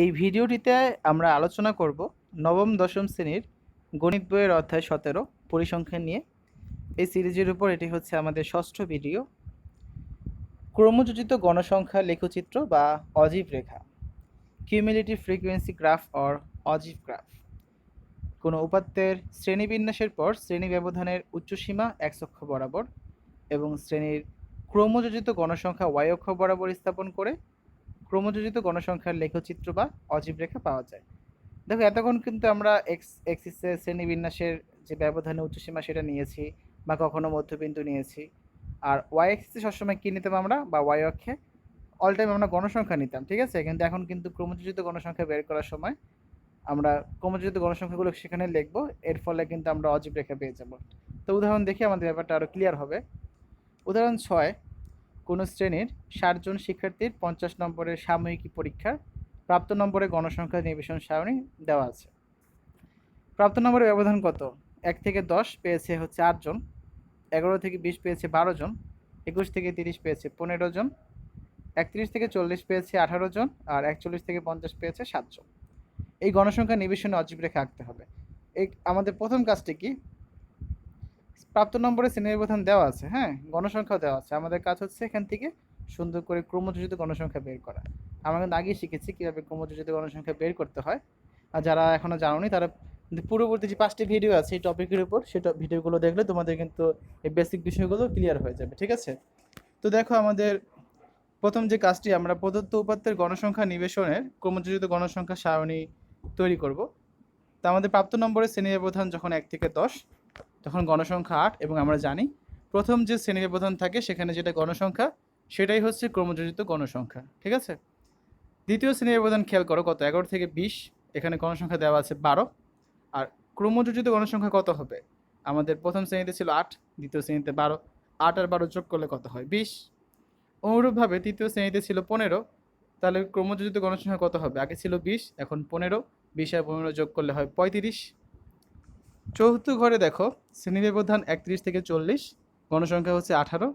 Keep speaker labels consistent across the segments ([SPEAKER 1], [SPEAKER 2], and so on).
[SPEAKER 1] এই ভিডিওটিতে আমরা আলোচনা করব নবম, দশম শ্রেণির গণিত বইয়ের অধ্যায় সতেরো পরিসংখ্যান নিয়ে। এই সিরিজের উপর এটি হচ্ছে আমাদের ষষ্ঠ ভিডিও। ক্রমযোজিত গণসংখ্যা লেখচিত্র বা অজীব রেখা। কিউমিলিটিভ ফ্রিকোয়েন্সি গ্রাফ অর অজীব গ্রাফ কোনো উপাত্তের শ্রেণীবিন্যাসের পর শ্রেণি ব্যবধানের উচ্চসীমা এক অক্ষ বরাবর এবং শ্রেণির ক্রমযোজিত গণসংখ্যা ওয়াই অক্ষ বরাবর স্থাপন করে ক্রমযোজিত গণসংখ্যার লেখচিত্র বা অজীব রেখা পাওয়া যায়। দেখো, এতক্ষণ কিন্তু আমরা এক্স এক্সিসের শ্রেণীবিন্যাসের যে ব্যবধানে উচ্চসীমা সেটা নিয়েছি বা কখনো মধ্যবিন্দু নিয়েছি। আর ওয়াই এক্সিসে সবসময় কী নিতাম আমরা? বা ওয়াই অক্ষে? অল টাইম আমরা গণসংখ্যা নিতাম, ঠিক আছে? কিন্তু এখন কিন্তু ক্রমযোজিত গণসংখ্যা বের করার সময় আমরা ক্রমযোজিত গণসংখ্যাগুলো সেখানে লিখব। এর ফলে কিন্তু আমরা অজীব রেখা পেয়ে যাব। তো উদাহরণ দেখে, আমাদের ব্যাপারটা আরও ক্লিয়ার হবে। উদাহরণ ছয় কোনো শ্রেণির ষাটজন শিক্ষার্থীর পঞ্চাশ নম্বরের সাময়িকী পরীক্ষার প্রাপ্ত নম্বরের গণসংখ্যা নিবেশন সারণী দেওয়া আছে। প্রাপ্ত নম্বরের ব্যবধান কত? এক থেকে দশ পেয়েছে হচ্ছে আটজন এগারো থেকে বিশ পেয়েছে বারো জন, একুশ থেকে তিরিশ পেয়েছে পনেরো জন, একত্রিশ থেকে চল্লিশ পেয়েছে আঠারো জন, আর একচল্লিশ থেকে পঞ্চাশ পেয়েছে সাতজন এই গণসংখ্যা নিবেশনে অজীব রেখা আঁকতে হবে। এই আমাদের প্রথম কাজটি কি? প্রাপ্ত নম্বরে শ্রেণি ব্যবধান দেওয়া আছে হ্যাঁ? গণসংখ্যা দেওয়া আছে। আমাদের কাজ হচ্ছে এখান থেকে সুন্দর করে ক্রমযোজিত গণসংখ্যা বের করা। আমরা কিন্তু আগেই শিখেছি কীভাবে ক্রমযোজিত গণসংখ্যা বের করতে হয়। আর যারা এখনও জানোনি, তারা পূর্ববর্তী যে পাঁচটি ভিডিও আছে, এই টপিকের উপর সেই ভিডিওগুলো দেখলে তোমাদের কিন্তু এই বেসিক বিষয়গুলো ক্লিয়ার হয়ে যাবে, ঠিক আছে? তো দেখো আমাদের প্রথম যে কাজটি, আমরা প্রদত্ত উপাত্তের গণসংখ্যা নিবেশনের ক্রমযোজিত গণসংখ্যা সারণী তৈরি করব। তা আমাদের প্রাপ্ত নম্বরের শ্রেণি ব্যবধান যখন এক থেকে দশ তখন গণসংখ্যা আট এবং আমরা জানি প্রথম যে শ্রেণি ব্যবধান থাকে সেখানে যেটা গণসংখ্যা, সেটাই হচ্ছে ক্রমযোজিত গণসংখ্যা, ঠিক আছে? দ্বিতীয় শ্রেণি ব্যবধান খেয়াল করো কত? এগারো থেকে বিশ, এখানে গণসংখ্যা দেওয়া আছে বারো। আর ক্রমযোজিত গণসংখ্যা কত হবে? আমাদের প্রথম শ্রেণীতে ছিল আট, দ্বিতীয় শ্রেণীতে বারো। আট আর বারো যোগ করলে কত হয়? বিশ। অনুরূপভাবে তৃতীয় শ্রেণীতে ছিল পনেরো, তাহলে ক্রমযোজিত গণসংখ্যা কত হবে? আগে ছিল বিশ, এখন পনেরো। বিশ আর পনেরো যোগ করলে হয় পঁয়ত্রিশ। চতুর্থ ঘরে দেখো শ্রেণি ব্যবধান একত্রিশ থেকে চল্লিশ, গণসংখ্যা হচ্ছে আঠারো।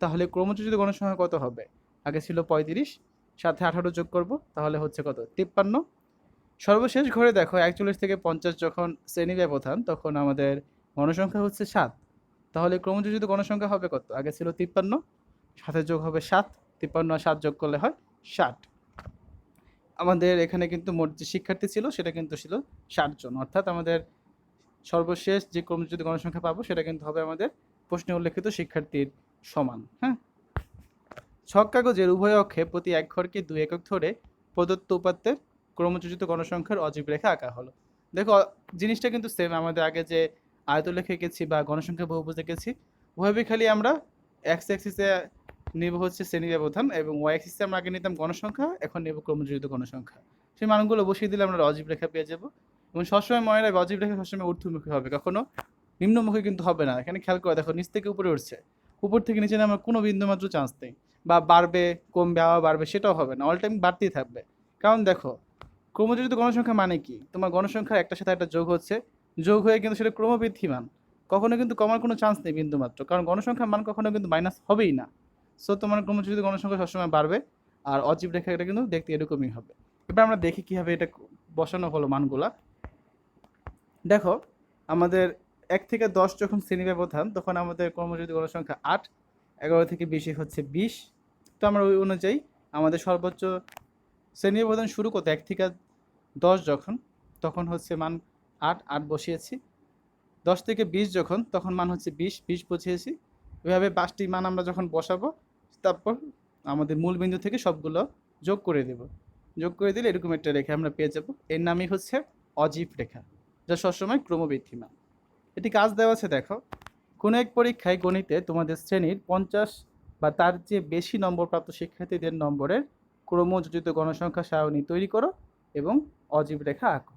[SPEAKER 1] তাহলে ক্রমযোজিত গণসংখ্যা কত হবে? আগে ছিল পঁয়ত্রিশ, সাথে আঠারো যোগ করব, তাহলে হচ্ছে কত? তিপ্পান্ন। সর্বশেষ ঘরে দেখো, একচল্লিশ থেকে পঞ্চাশ যখন শ্রেণি ব্যবধান তখন আমাদের গণসংখ্যা হচ্ছে সাত। তাহলে ক্রমযোজিত গণসংখ্যা হবে কত? আগে ছিল তিপ্পান্ন, সাথে যোগ হবে সাত। তিপ্পান্ন আর সাত যোগ করলে হয় ষাট। আমাদের এখানে কিন্তু মোট যে শিক্ষার্থী ছিল, সেটা কিন্তু ছিল ষাটজন অর্থাৎ আমাদের সর্বশেষ যে ক্রমযোজিত গণসংখ্যা পাবো, সেটা কিন্তু হবে আমাদের প্রশ্নে উল্লেখিত শিক্ষার্থীর সমান হ্যাঁ? ছক কাগজের উভয় অক্ষে প্রতি এক ঘরকে দুই একক ধরে প্রদত্ত উপাত্তের ক্রমযোজিত গণসংখ্যার অজীব রেখা আঁকা হলো। দেখো, জিনিসটা কিন্তু সেম আমাদের আগে যে আয়তলেখ এঁকেছি বা গণসংখ্যা বহুভুজ এঁকেছি ওভাবে খালি আমরা এক্স অ্যাক্সিসে নেব হচ্ছে শ্রেণি ব্যবধান এবং ওয়াই অ্যাক্সিসে আমরা আগে নিতাম গণসংখ্যা, এখন নেব ক্রমযোজিত গণসংখ্যা। সেই মানগুলো বসিয়ে দিলে আমরা অজীব রেখা পেয়ে যাব। এবং সবসময় মনে রাখবে অজীব রেখা সবসময় ঊর্ধ্বমুখী হবে। কখনো নিম্নমুখী কিন্তু হবে না। এখানে খেয়াল করে দেখো, নিচ থেকে উপরে উঠছে। উপর থেকে নিচে নামার কোনো বিন্দু মাত্র চান্স নেই। বা বাড়বে, কমবে, আবার বাড়বে, সেটাও হবে না। অল টাইম বাড়তেই থাকবে। কারণ দেখো, ক্রমযোজিত গণসংখ্যা মানে কি? তোমার গণসংখ্যা একটার সাথে একটা যোগ হচ্ছে। যোগ হয়ে কিন্তু সেটা ক্রমবৃদ্ধিমান। কখনো কিন্তু কমার কোনো চান্স নেই বিন্দু মাত্র। কারণ গণসংখ্যার মান কখনো কিন্তু মাইনাস হবেই না। সো তোমার ক্রমযোজিত গণসংখ্যা সবসময় বাড়বে। আর অজীব রেখা এটা কিন্তু দেখতে এরকমই হবে। এবার আমরা দেখি কীভাবে এটা বসানো হলো মানগুলা। দেখো, আমাদের এক থেকে দশ যখন শ্রেণি ব্যবধান, তখন আমাদের কর্মযোগী গণসংখ্যা আট, এগারো থেকে বেশি হচ্ছে বিশ। তো আমরা ওই অনুযায়ী আমাদের সর্বোচ্চ শ্রেণি ব্যবধান শুরু করতে এক থেকে দশ যখন, তখন হচ্ছে মান আট আট বসিয়েছি। দশ থেকে বিশ যখন, তখন মান হচ্ছে বিশ বিশ বসিয়েছি। এভাবে পাঁচটি মান আমরা যখন বসাবো, তারপর আমাদের মূল বিন্দু থেকে সবগুলো যোগ করে দেব। যোগ করে দিলে এরকম একটা রেখা আমরা পেয়ে যাব। এর নামই হচ্ছে অজীব রেখা। যা সবসময় ক্রমবৃদ্ধিমান। এটি কাজ দেওয়া আছে, দেখো। কোনো এক পরীক্ষায় গণিতে তোমাদের শ্রেণির পঞ্চাশ বা তার চেয়ে বেশি নম্বর প্রাপ্ত শিক্ষার্থীদের নম্বরের ক্রমযোজিত গণসংখ্যা সারণী তৈরি করো এবং অজীব রেখা আঁকো।